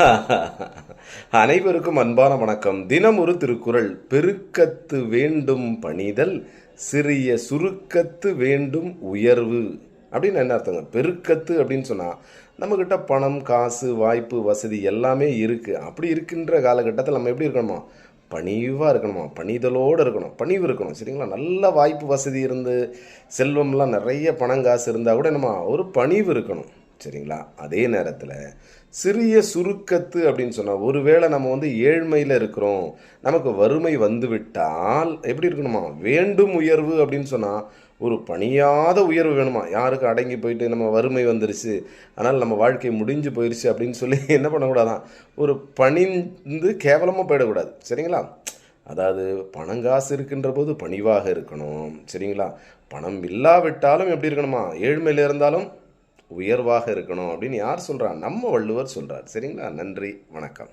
அனைவருக்கும் அன்பான வணக்கம். தினம் ஒரு திருக்குறள். பெருக்கத்து வேண்டும் பணிதல் சிறிய சுருக்கத்து வேண்டும் உயர்வு. அப்படின்னு என்ன அர்த்தங்க? பெருக்கத்து அப்படின்னு சொன்னால் நம்மக்கிட்ட பணம் காசு வாய்ப்பு வசதி எல்லாமே இருக்குது அப்படி இருக்கின்ற காலகட்டத்தில் நம்ம எப்படி இருக்கணுமா? பணிவாக இருக்கணுமா? பணிதலோடு இருக்கணும். பணிவு இருக்கணும். சரிங்களா? நல்ல வாய்ப்பு வசதி இருந்து செல்வம்லாம் நிறைய பணம் காசு இருந்தால் கூட என்னம்மா? ஒரு பணிவு இருக்கணும். சரிங்களா? அதே நேரத்தில் சிறிய சுருக்கத்து அப்படின்னு சொன்னால் ஒருவேளை நம்ம வந்து ஏழ்மையில் இருக்கிறோம் நமக்கு வறுமை வந்து விட்டால் எப்படி இருக்கணுமா? வேண்டும் உயர்வு அப்படின்னு சொன்னால் ஒரு பணியாத உயர்வு வேணுமா? யாருக்கு அடங்கி போயிட்டு நம்ம வறுமை வந்துருச்சு அதனால் நம்ம வாழ்க்கை முடிஞ்சு போயிடுச்சு அப்படின்னு சொல்லி என்ன பண்ணக்கூடாதான்? ஒரு பணிந்து கேவலமாக போயிடக்கூடாது சரிங்களா? அதாவது பணங்காசு இருக்கின்ற போது பணிவாக இருக்கணும் சரிங்களா? பணம் இல்லாவிட்டாலும் எப்படி இருக்கணுமா? ஏழ்மையில் இருந்தாலும் உயர்வாக இருக்கணும் அப்படின்னு யார் சொல்கிறா நம்ம வள்ளுவர் சொல்கிறார் சரிங்களா? நன்றி வணக்கம்.